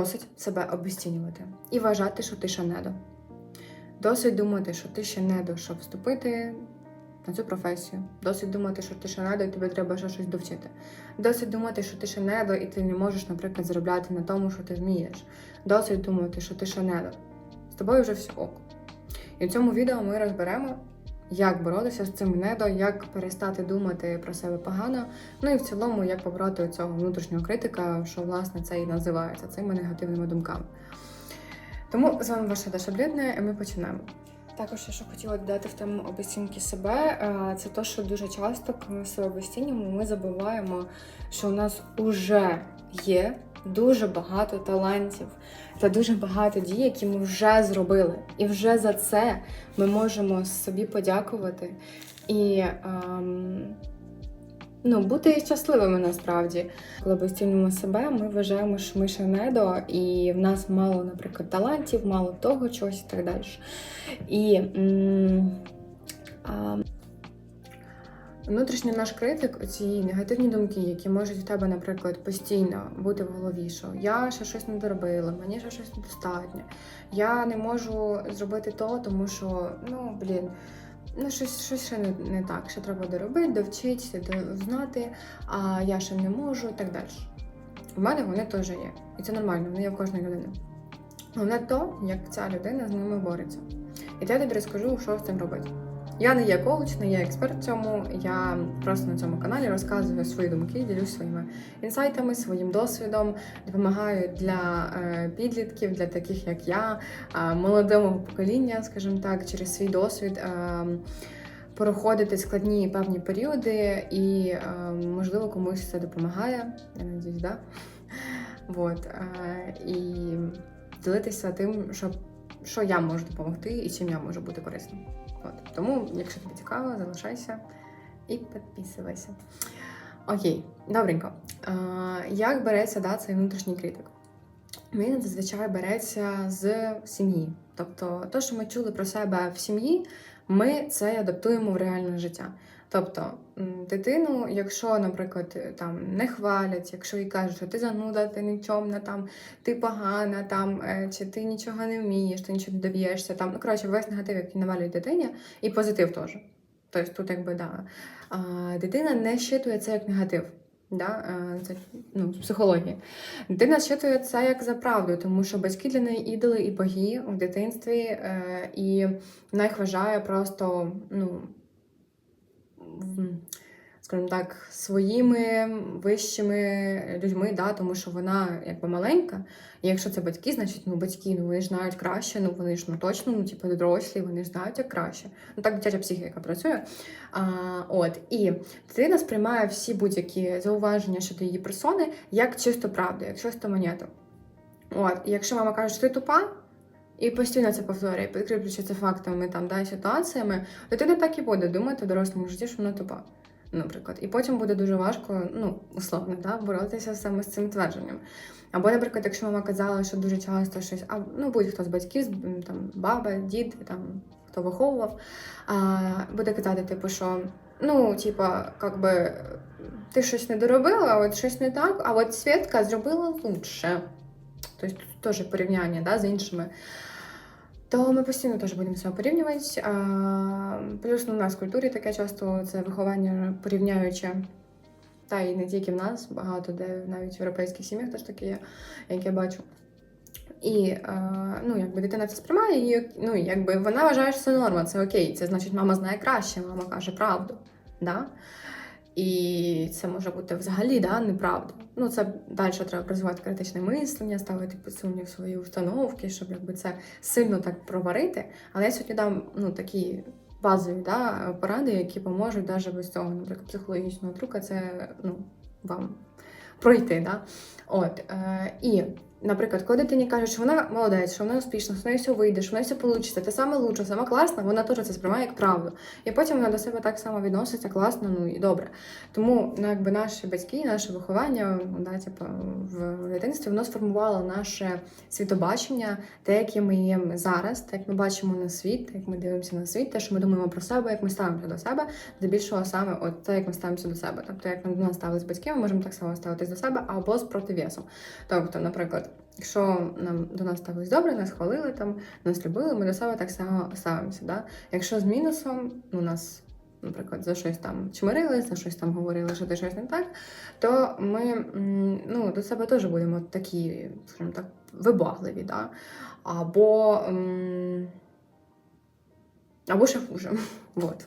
Досить себе обесцінювати і вважати, що ти ще недо. Досить думати, що ти ще недо, щоб вступити на цю професію. Досить думати, що ти ще недо, і тобі треба ще щось довчити. Досить думати, що ти ще недо, і ти не можеш, наприклад, заробляти на тому, що ти вмієш. Досить думати, що ти ще недо. З тобою вже все ок. І в цьому відео ми розберемо, як боротися з цим недо, як перестати думати про себе погано, ну і в цілому, як побороти цього внутрішнього критика, що власне це і називається цими негативними думками. Тому з вами ваша Даша Блідна, і ми починаємо. Також я що хотіла додати в тему обесцінки себе, е, це те, що дуже часто, коли ми себе обесцінюємо, ми забуваємо, що у нас вже є дуже багато талантів та дуже багато дій, які ми вже зробили. І вже за це ми можемо собі подякувати і ем, ну, бути щасливими насправді. Коли обесцінюємо себе, ми вважаємо, що ми ще недо, і в нас мало, наприклад, талантів, мало того, чогось і так далі. І м, а, внутрішній наш критик, ці негативні думки, які можуть в тебе, наприклад, постійно бути в голові, що я ще щось не доробила, мені ще щось недостатньо, я не можу зробити то, тому що, ну, блін. Ну, щось, щось ще не, не так, ще треба доробити, довчитися, до- знати, а я ще не можу і так далі. У мене вони теж є. І це нормально, вони є в кожної людини. Головне то, як ця людина з ними бореться. І я тобі розкажу, що з цим робити. Я не є коуч, не є експерт в цьому. Я просто на цьому каналі розказую свої думки, ділюсь своїми інсайтами, своїм досвідом, допомагаю для е, підлітків, для таких як я, е, молодого покоління, скажімо так, через свій досвід. Е, Проходити складні певні періоди, і можливо комусь це допомагає. Я надіюсь, да? Вот. І ділитися тим, що, що я можу допомогти і чим я можу бути корисним. От. Тому, якщо тобі цікаво, залишайся і підписуйся. Окей, добренько. А, як береться да, цей внутрішній критик? Він зазвичай береться з сім'ї. Тобто, те, що ми чули про себе в сім'ї, ми це адаптуємо в реальне життя. Тобто, дитину, якщо, наприклад, там не хвалять, якщо їй кажуть, що ти зануда, ти нічомна, там ти погана, там е, чи ти нічого не вмієш, ти нічого не доб'єшся. Там ну коротше, весь негатив, який навалює дитині, і позитив теж. Тобто тут якби да. А, дитина не щитує це як негатив. Да? е, Це ну, з психології. Дитина щитує це як за правду, тому що батьки для неї ідоли і боги в дитинстві, е, і вона їх вважає просто, ну, скажімо так, своїми вищими людьми, да, тому що вона якби маленька. І якщо це батьки, значить ну батьки, ну вони ж знають краще, ну вони ж ну точно, ну типу дорослі, вони ж знають як краще. Ну так дитяча психіка працює. А, от і дитина сприймає всі будь-які зауваження щодо її персони як чисто правду, як чисто монету. От, і якщо мама каже, що ти тупа. І постійно це повторює, підкріплюючи це фактами там, да, ситуаціями, дитина так і буде думати в дорослому житті, що вона тупа наприклад. І потім буде дуже важко, ну, условно, да, боротися саме з цим твердженням. Або, наприклад, якщо мама казала, що дуже часто щось, а ну будь-хто з батьків, там баба, дід, там хто виховував, а, буде казати, типу, що ну, типа, как би, ти щось не доробила, от щось не так, а от Свєтка зробила лучше. Тобто теж порівняння да, з іншими. То ми постійно теж будемо себе порівнювати. А, плюс ну, у нас в культурі таке часто це виховання порівняюче. Та і не тільки в нас, багато де навіть в європейських сім'ях теж таке є, як я бачу. І е, ну, якби дитина це сприймає, і ну, якби вона вважає, що це норма, це окей. Це значить, мама знає краще, мама каже правду. Да? І це може бути взагалі да, неправда. Ну, це далі треба розвивати критичне мислення, ставити під сумнів свої установки, щоб якби це сильно так проварити. Але я сьогодні дам ну, такі базові да, поради, які поможуть навіть без цього, наприклад, психологічного трюка, це ну, вам пройти. Да? От, е, і, наприклад, коли дитині кажуть, що вона молодець, що вона успішна, що в неї все вийде, що в неї все вийде, ти саме лучше, сама класна, вона теж це сприймає як правду. І потім вона до себе так само відноситься класно, ну і добре. Тому ну, якби наші батьки, наше виховання да, типу, в дитинстві воно сформувало наше світобачення, те, яке ми є зараз, те, як ми бачимо на світ, те, як ми дивимося на світ, те, що ми думаємо про себе, як ми ставимося до себе, здебільшого саме от те, як ми ставимося до себе. Тобто, як ми до нас ставилися батьки, ми можемо так само ставитись до себе або з противесом. Тобто, наприклад, якщо нам до нас ставились добре, нас хвалили там, нас любили, ми до себе так само ставимося. Да? Якщо з мінусом, ну нас, наприклад, за щось там чмирили, за щось там говорили, що ти щось не так, то ми ну, до себе теж будемо такі, скажімо так, вибагливі. Да? Або, або ще хуже. Вот.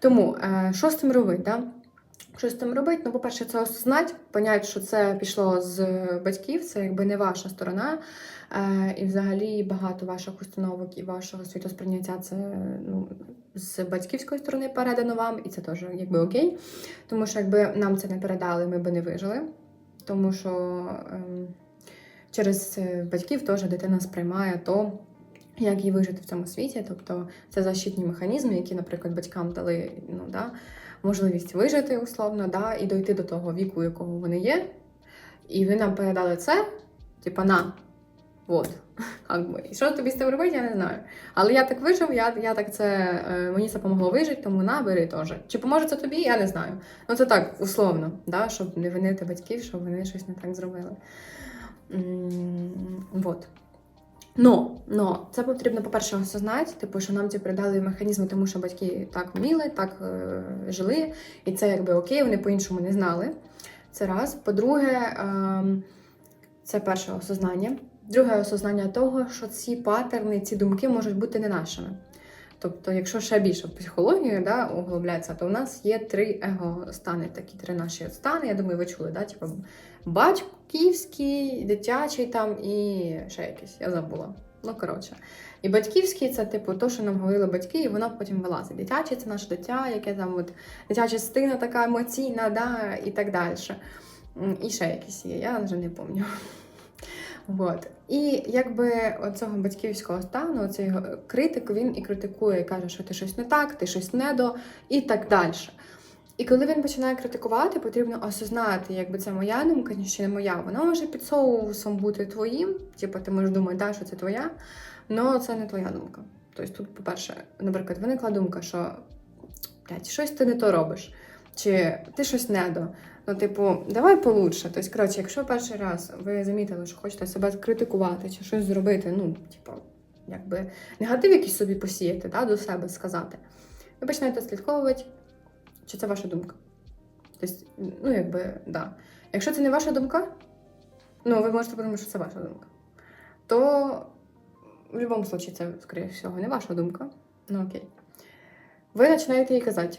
Тому е, що з цим робити? Да? Що з цим робити? Ну, по-перше, це осознати, понять, що це пішло з батьків, це якби не ваша сторона. Е, і взагалі багато ваших установок і вашого світосприйняття це ну, з батьківської сторони передано вам, і це теж якби окей. Тому що якби нам це не передали, ми би не вижили. Тому що ем, через е, батьків теж дитина сприймає то, як їй вижити в цьому світі. Тобто це защитні механізми, які, наприклад, батькам дали ну, да, можливість вижити условно, да, і дойти до того віку, якого вони є. І ви нам передали це, типа на. Би. І що тобі з цим робити, я не знаю. Але я так вижив, я, я так це, е, мені це допомогло вижити, тому на, бери теж. Чи поможе це тобі, я не знаю. Ну це так, условно, да, щоб не винити батьків, щоб вони щось не так зробили. М, Вот. Но, но це потрібно, по-перше, осознати, типу, що нам ці передали механізми, тому що батьки так вміли, так е, жили, і це якби окей, вони по-іншому не знали. Це раз. По-друге, е, це перше осознання. Друге осознання того, що ці патерни, ці думки можуть бути не нашими. Тобто, якщо ще більше в психологію да, углублятися, то у нас є три его-стани, такі три наші стани. Я думаю, ви чули, да? Типу, батьківський, дитячий там і ще якийсь, я забула. Ну, коротше. І батьківський це, типу, то, що нам говорили батьки, і воно потім вилазить. Дитячий це наше дитя, яке там от дитяча частина така емоційна, да, і так далі. І ще якісь є, я вже не пам'ятаю. Вот. І якби оцього батьківського стану, цей критик, він і критикує, і каже, що ти щось не так, ти щось не до, і так далі. І коли він починає критикувати, потрібно осознати, якби це моя думка, чи не моя. Вона може під соусом бути твоїм, типу ти можеш думати, да, що це твоя, але це не твоя думка. Тобто тут, по-перше, наприклад, виникла думка, що блядь, щось ти не то робиш, чи ти щось не до. Ну, типу, давай получше. Тобто, коротше, якщо перший раз ви замітили, що хочете себе критикувати чи щось зробити, ну, типу, якби негатив якийсь собі посіяти, да, до себе сказати, ви починаєте слідковувати, чи це ваша думка. Тобто, ну, якби, да. Якщо це не ваша думка, ну, ви можете подумати, що це ваша думка, то в будь-якому випадку це, скоріше всього, не ваша думка. Ну окей. Ви починаєте їй казати.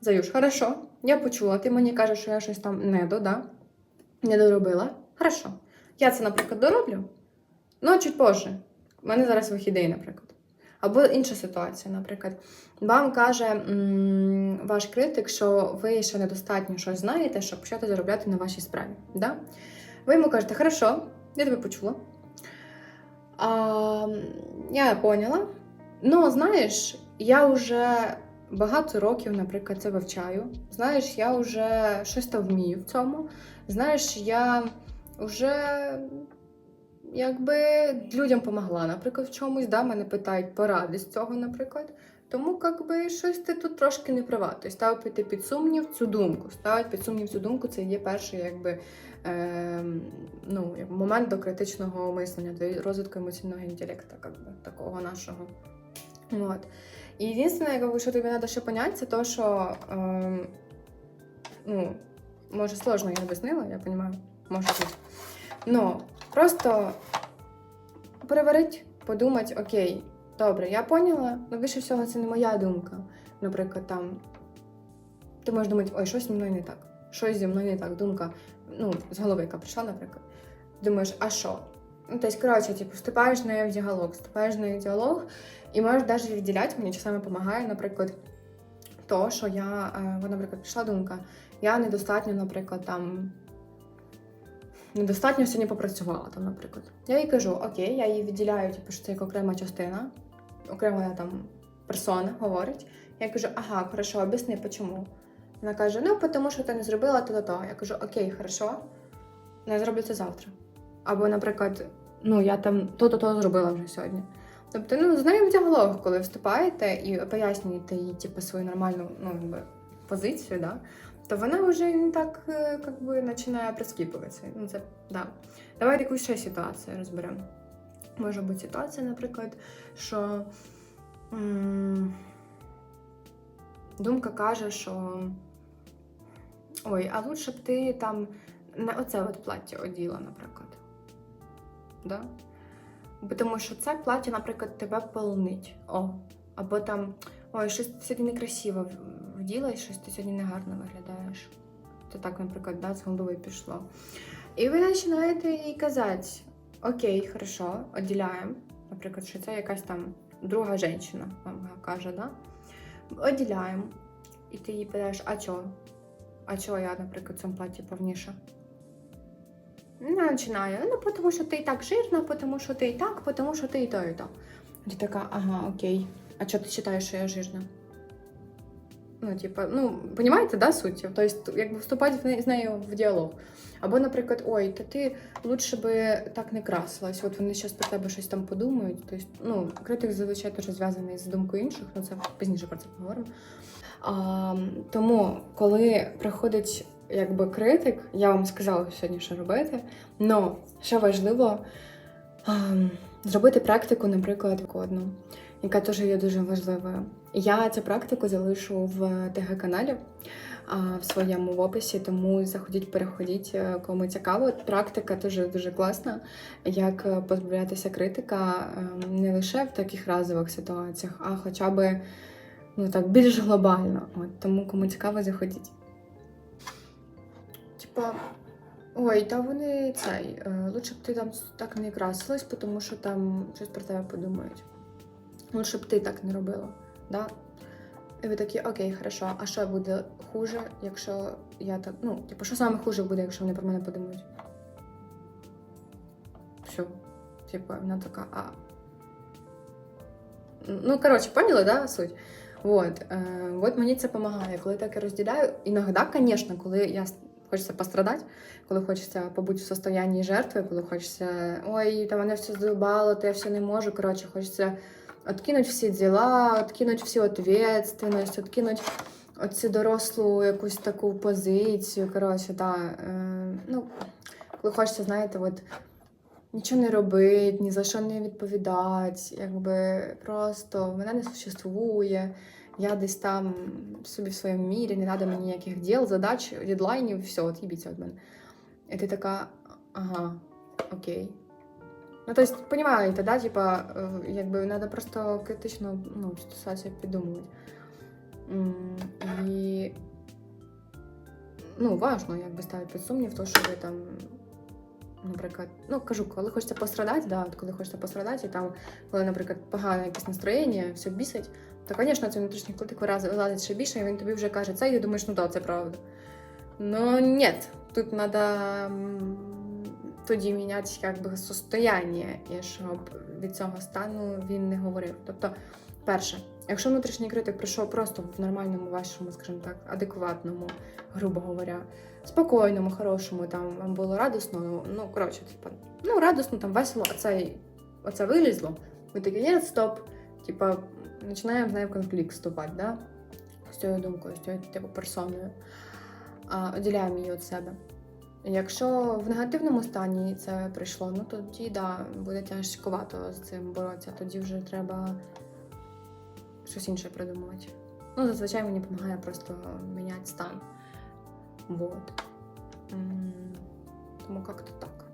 Заюш, хорошо, я почула, ти мені кажеш, що я щось там не до, да? не доробила. Хорошо. Я це, наприклад, дороблю, ну чуть позже. У мене зараз вихідний, наприклад. Або інша ситуація, наприклад. Вам каже ваш критик, що ви ще недостатньо щось знаєте, щоб почати заробляти на вашій справі. Да? Ви йому кажете, хорошо, я тебе почула. А, я поняла. Ну, знаєш, я вже багато років, наприклад, це вивчаю. Знаєш, я вже щось вмію в цьому. Знаєш, я вже якби людям помогла, наприклад, в чомусь, да, мене питають поради з цього, наприклад. Тому якби щось ти тут трошки не права. Тобто ставити під сумнів цю думку. Ставити під сумнів цю думку це є перший якби, е, ну, момент до критичного мислення, до розвитку емоційного інтелекту, якби, такого нашого. От. І єдине, якби, що тобі треба ще поняти, це то, що е, ну, може сложно я об'яснила, я розумію, може бути. Ну, просто переварить, подумати, окей, добре, я поняла, але більше всього це не моя думка. Наприклад, там ти можеш думати, ой, щось зі мною не так, щось зі мною не так. Думка, ну, з голови, яка прийшла, наприклад. Думаєш, а що? Ну, тобто, коротше, типу, вступаєш на в вступаєш на діалог, і можеш навіть відділяти, мені часами допомагає, наприклад, то, що я, е, от, наприклад, прийшла думка, я недостатньо, наприклад, там. Недостатньо сьогодні попрацювала там, наприклад. Я їй кажу, окей, я її відділяю, типу, що це як окрема частина, окрема там персона говорить. Я кажу, ага, хорошо, об'ясни, чому. Вона каже: ну, тому що ти не зробила то-то-то. Я кажу, окей, хорошо, я зроблю це завтра. Або, наприклад, ну я там то-то-то зробила вже сьогодні. Тобто, ну, з нею в діалог, коли вступаєте і пояснюєте їй, типу, свою нормальну ну, позицію, да, то вона вже не так е, как би, починає прискіпуватися. Ну, це, да. Давайте якусь ще ситуацію розберемо. Може бути ситуація, наприклад, що м- думка каже, що ой, а лучше б ти там на оце от плаття оділа, наприклад. Да? Бо Тому що це плаття, наприклад, тебе полнить. О. Або там, ой, щось ти сьогодні некрасиво вділа, і щось ти сьогодні негарно виглядаєш. Це так, наприклад, да, з голови пішло. І ви починаєте їй казати: Окей, хорошо, оділяємо. Наприклад, що це якась там друга жінка вам каже, да? Оділяємо. І ти їй питаєш, а чо? А чого я, наприклад, в цьому платі повніша? Вона починає, ну, тому що ти і так жирна, тому що ти і так, тому що ти і то, і то. Ти така, ага, окей. А чого ти вважаєш, що я жирна? Ну, типа, ну, понимаете, да, суть? Тобто, якби вступати з нею в діалог. Або, наприклад, ой, та ти лучше би так не красилась. От вони зараз про тебе щось там подумають. Тобто, ну, критик зазвичай теж зв'язаний з думкою інших, ну це пізніше про це поговоримо. А, тому, коли приходить якби критик, я вам сказала сьогодні, що робити. Но ще важливо а, зробити практику, наприклад, одну, яка теж є дуже важливою. Я цю практику залишу в ТГ-каналі в своєму описі, тому заходіть, переходіть, е, кому цікаво. Практика дуже дуже класна, як е, позбавлятися критика е, не лише в таких разових ситуаціях, а хоча б ну більш глобально. От тому кому цікаво, заходіть. Типа, ой, та вони цей. е, Лучше б ти там так не красилась, тому що там щось про тебе подумають. Лучше б ти так не робила. Да? І ви такі, окей, хорошо, а що буде хуже, якщо я так. Ну, типу, що саме хуже буде, якщо вони про мене подумають? Все. Типу, вона така, а. Ну, коротше, поняли, да, суть? Вот. Е, от мені це допомагає. Коли так я розділяю, іноді, звісно, коли я хочеться пострадати, коли хочеться побути в состоянні жертви, коли хочеться, ой, та мене все задолбало, то я все не можу. Коротше, хочеться откинуть всі діла, откинуть всю відповідальність, откинуть оцю дорослу якусь таку позицію. Коротше, да. Е, ну, коли хочеться, знаєте, от нічого не робити, ні за що не відповідати, якби просто мене не существує. Я десь там собі в своєму мірі, не треба мені ніяких діл, задач, дедлайнів, все, от їбіться від мене. І ти така, ага, окей. Ну, тобто, понимаєте, да, типа, е, якби треба просто критично ну, ситуацію піддумувати. М, І ну, важно, якби ставити під сумнів, то, що ви там, наприклад, ну кажу, коли хочеться пострадати, да, от коли хочеться пострадати, і там, коли, наприклад, погане якесь настроєння, все бісить, то, звісно, цей внутрішній критик вилазить ще більше, і він тобі вже каже це, і ти думаєш, ну так, це правда. Ну, ні, тут треба тоді міняти якби состояння, і щоб від цього стану він не говорив. Тобто, перше, якщо внутрішній критик прийшов просто в нормальному вашому, скажімо так, адекватному, грубо говоря, спокійному, хорошому, там вам було радісно, ну коротше, типа, ну радісно, там весело, оце, оце вилізло. Ви такі, ні, стоп, типа, починаємо з нею в конфлікт вступати, да? з цією думкою, з цією типу персоною. А, Оділяємо її від себе. Якщо в негативному стані це прийшло, ну тоді да, буде тяжкувато з цим боротися. Тоді вже треба щось інше придумувати. Ну, зазвичай мені допомагає просто міняти стан. Вот. Тому як-то так.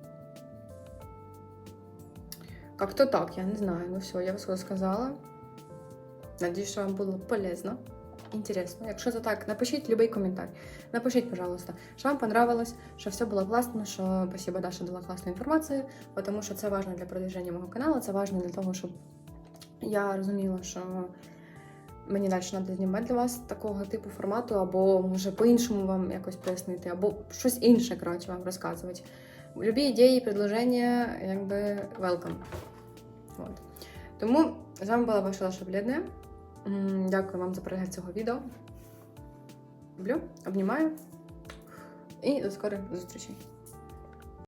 Как-то так, я не знаю. Ну все, я все сказала. Надіюсь, що вам було полезно. Інтересно. Якщо це так, напишіть будь-який коментар. Напишіть, пожалуйста, що вам понравилось, що все було класно, що спасибо, Даша дала класну інформацію, тому що це важливо для продвиження мого каналу, це важливо для того, щоб я розуміла, що мені далі треба знімати для вас такого типу формату, або може по-іншому вам якось пояснити, або щось інше, коротше, вам розказувати. Любі ідеї, предложення, якби welcome. От. Тому з вами була ваша Даша Бледна. Дякую вам за перегляд цього відео. Люблю, обнімаю і до скорих зустрічей.